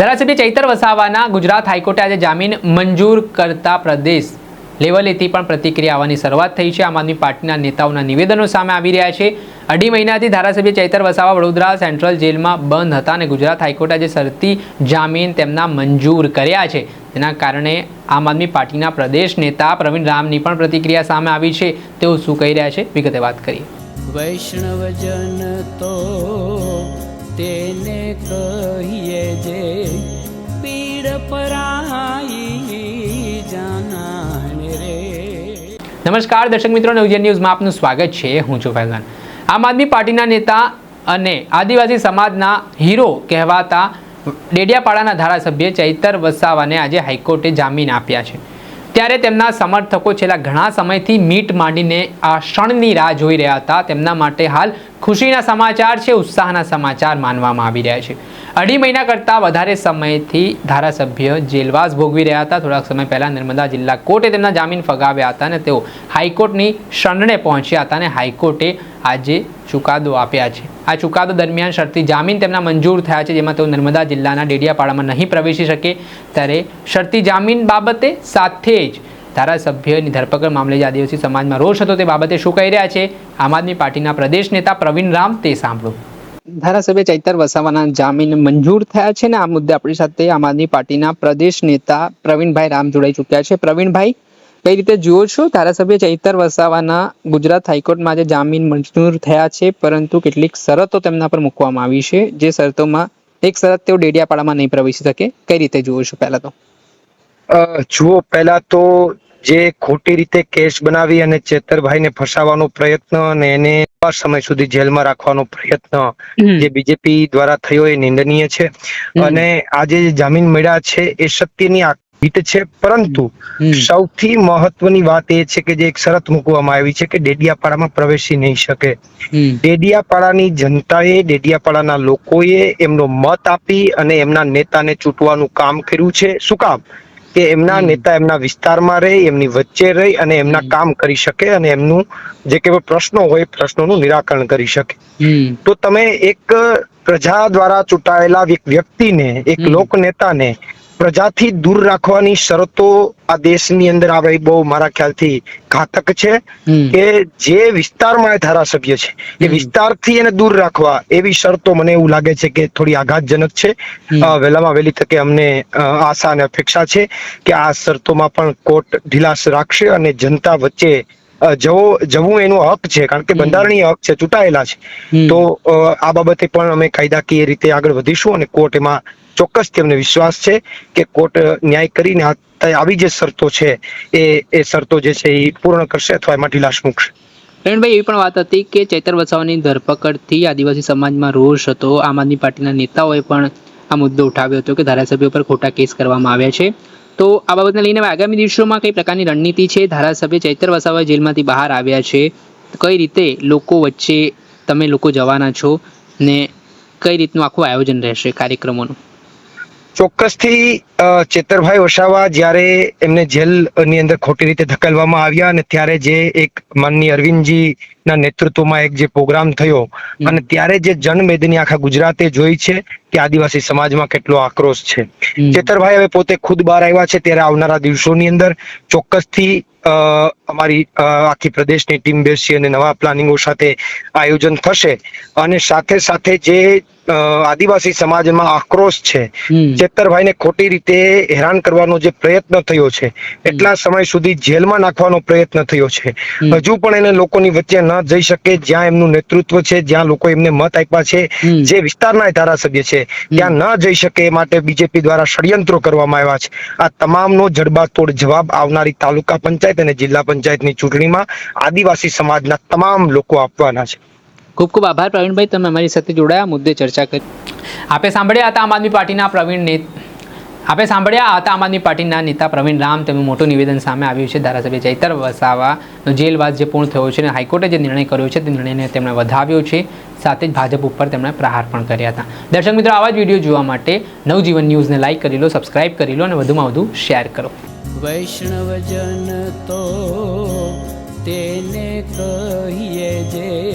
ધારાસભ્ય ચૈતર વસાવાના ગુજરાત હાઈકોર્ટે આજે જામીન મંજૂર કરતા પ્રદેશ લેવલેથી પણ પ્રતિક્રિયા આવવાની શરૂઆત થઈ છે. આમ આદમી પાર્ટીના નેતાઓના નિવેદનો સામે આવી રહ્યા છે. અઢી મહિનાથી ધારાસભ્ય ચૈતર વસાવા વડોદરા સેન્ટ્રલ જેલમાં બંધ હતા અને ગુજરાત હાઈકોર્ટે આજે શરતી જામીન તેમના મંજૂર કર્યા છે. તેના કારણે આમ આદમી પાર્ટીના પ્રદેશ નેતા પ્રવીણ રામની પણ પ્રતિક્રિયા સામે આવી છે. તેઓ શું કહી રહ્યા છે? વિગતે વાત કરીએ. વૈષ્ણવજન તો તેને કહીએ જે પીડ પરાઈ જાનાને રે. નમસ્કાર, દર્શક મિત્રો નવજન ન્યૂઝમાં આપનું સ્વાગત છે. હું છું ફૈઝાન. આમ આદમી પાર્ટીના નેતા અને આદિવાસી સમાજના હીરો કહેવાતા ડેડિયાપાડાના ધારાસભ્ય ચૈતર વસાવાને આજે હાઈકોર્ટે જામીન આપ્યા છે. ત્યારે તેમના સમર્થકો છેલ્લા ઘણા સમયથી મીટ માંડીને આ ક્ષણની રાહ જોઈ રહ્યા હતા. તેમના માટે હાલ ખુશીના સમાચાર છે, ઉત્સાહના સમાચાર માનવામાં આવી રહ્યા છે. અઢી મહિના કરતાં વધારે સમયથી ધારાસભ્ય જેલવાસ ભોગવી રહ્યા હતા. થોડાક સમય પહેલાં નર્મદા જિલ્લા કોર્ટે તેમના જામીન ફગાવ્યા હતા અને તેઓ હાઈકોર્ટની શરણે પહોંચ્યા હતા અને હાઈકોર્ટે આજે ચુકાદો આપ્યા છે. આ ચુકાદો દરમિયાન શરતી જામીન તેમના મંજૂર થયા છે, જેમાં તેઓ નર્મદા જિલ્લાના ડેડિયાપાડામાં નહીં પ્રવેશી શકે. ત્યારે શરતી જામીન બાબતે સાથે જ ધારાસભ્યની ધરપકડ મામલે જે આદિવાસી સમાજમાં રોષ હતો તે બાબતે શું કહી રહ્યા છે? આમ આદમી પાર્ટીના પ્રદેશ નેતા પ્રવીણ રામ તે સાંભળો. ધારાસભ્ય ચૈતર વસાવાના જામીન મંજૂર થયા છે ને આ મુદ્દે આપણી સાથે આમ આદમી પાર્ટીના પ્રદેશ નેતા પ્રવીણભાઈ રામ જોડાઈ ચૂક્યા છે. પ્રવીણભાઈ, કઈ રીતે જુઓ છો? ધારાસભ્ય ચૈતર વસાવાના ગુજરાત હાઈકોર્ટમાં આજે જામીન મંજૂર થયા છે, પરંતુ કેટલીક શરતો તેમના પર મૂકવામાં આવી છે. જે શરતોમાં એક શરત તેઓ ડેડિયાપાડામાં નહીં પ્રવેશી શકે. કઈ રીતે જુઓ છો પહેલા તો? જુઓ, પહેલા તો જે ખોટી રીતે કેસ બનાવી અને ચેતરભાઈને ફસાવવાનો પ્રયત્ન અને એને લાંબા સમય સુધી જેલમાં રાખવાનો પ્રયત્ન જે બીજેપી દ્વારા થયો એ નિંદનીય છે. અને આજે જામીન મળ્યા છે એ સત્યની હિત છે. પરંતુ સૌથી મહત્વની વાત એ છે કે જે એક શરત મૂકવામાં આવી છે કે ડેડિયાપાડામાં પ્રવેશી નહીં શકે. ડેડિયાપાડાની જનતાએ ડેડિયાપાડાના લોકોએ એમનો મત આપી અને એમના નેતાને ચૂંટવાનું કામ કર્યું છે. શું કામ? કે એમના નેતા એમના વિસ્તારમાં રહી એમની વચ્ચે રહી અને એમના કામ કરી શકે અને એમનું જે કે પ્રશ્નો હોય એ પ્રશ્નોનું નિરાકરણ કરી શકે. તો તમે એક પ્રજા દ્વારા ચૂંટાયેલા એક વ્યક્તિને એક. લોક નેતાને પ્રજાથી દૂર રાખવાની શરતો આ દેશની અંદર આવે બહુ મારા ખ્યાલથી ઘાતક છે કે જે વિસ્તારમાં એ ધારાસભ્ય છે એ વિસ્તારથી એને દૂર રાખવા એવી શરતો મને એવું લાગે છે કે થોડી આઘાતજનક છે. વહેલામાં વહેલી તકે અમને આશા અને અપેક્ષા છે કે આ શરતોમાં પણ કોર્ટ ઢીલાસ રાખશે અને જનતા વચ્ચે જવો જવું એનો હક છે કારણ કે બંધારણીય હક છે ચૂંટાયેલા છે. તો આ બાબતે પણ અમે કાયદાકીય રીતે આગળ વધીશું અને કોર્ટ એમાં ચોક્કસથી અમને વિશ્વાસ છે કે કોર્ટ ન્યાય કરીને આવી જે શરતો છે એ એ શરતો જે છે એ પૂર્ણ કરશે અથવા એમાં ઢીલાશ મૂકશે. પ્રવીણભાઈ એવી પણ વાત હતી કે ચૈતર વસાવાની ધરપકડથી આદિવાસી સમાજમાં રોષ હતો. આમ આદમી પાર્ટીના નેતાઓએ પણ આ મુદ્દો ઉઠાવ્યો હતો કે ધારાસભ્યો પર ખોટા કેસ કરવામાં આવ્યા છે. તો આ બાબતને લઈને આગામી દિવસોમાં કઈ પ્રકારની રણનીતિ છે? ધારાસભ્ય ચૈતર વસાવા જેલમાંથી બહાર આવ્યા છે. કઈ રીતે લોકો વચ્ચે તમે લોકો જવાના છો ને કઈ રીતનું આખું આયોજન રહેશે કાર્યક્રમોનું? ચોક્કસથી ચેતરભાઈ વસાવા જ્યારે એમને જેલની અંદર ખોટી રીતે ધકેલવામાં આવ્યા અને ત્યારે જે એક માનની અરવિંદજી ના નેતૃત્વમાં એક જે પ્રોગ્રામ થયો અને ત્યારે જે જનમેદની આખા ગુજરાતે જોઈ છે કે આદિવાસી સમાજમાં કેટલો આક્રોશ છે. ચેતરભાઈ હવે પોતે ખુદ બહાર આવ્યા છે ત્યારે આવનારા દિવસોની અંદર ચોક્કસથી અમારી આખી પ્રદેશની ટીમ બેસી અને નવા પ્લાનિંગો સાથે આયોજન થશે. અને સાથે સાથે જે આદિવાસી સમાજમાં આક્રોશ છે. ચેતરભાઈને ખોટી રીતે હેરાન કરવાનો જે પ્રયત્ન થયો છે એટલા સમય સુધી જેલમાં નાખવાનો પ્રયત્ન થયો છે. હજુ પણ એને લોકોની વચ્ચે ન જઈ શકે જ્યાં એમનું નેતૃત્વ છે જ્યાં લોકો એમને મત આપ્યા છે જે વિસ્તારના ધારાસભ્ય છે ત્યાં ન જઈ શકે એ માટે બીજેપી દ્વારા ષડયંત્રો કરવામાં આવ્યા છે. આ તમામનો જડબાતોડ જવાબ આવનારી તાલુકા પંચાયત અને જિલ્લા પંચાયતની ચૂંટણીમાં આદિવાસી સમાજના તમામ લોકો આપવાના છે. ખૂબ ખૂબ આભાર પ્રવીણભાઈ તમે અમારી સાથે જોડાયા મુદ્દે ચર્ચા કરી. આપે સાંભળ્યા હતા આમ આદમી પાર્ટીના પ્રવીણ ને આપે સાંભળ્યા હતા આમ આદમી પાર્ટીના નેતા પ્રવીણ રામ. તેમનું મોટું નિવેદન સામે આવ્યું છે ધારાસભ્ય ચૈતર વસાવાનો જેલવાસ જે પૂર્ણ થયો છે અને હાઈકોર્ટે જે નિર્ણય કર્યો છે તે નિર્ણયને તેમણે વધાવ્યો છે. સાથે જ ભાજપ ઉપર તેમણે પ્રહાર પણ કર્યા હતા. દર્શક મિત્રો, આવા જ વીડિયો જોવા માટે નવજીવન ન્યૂઝને લાઇક કરી લો, સબસ્ક્રાઇબ કરી લો અને વધુમાં વધુ શેર કરો. વૈષ્ણવજન તો તેને કહીએ જે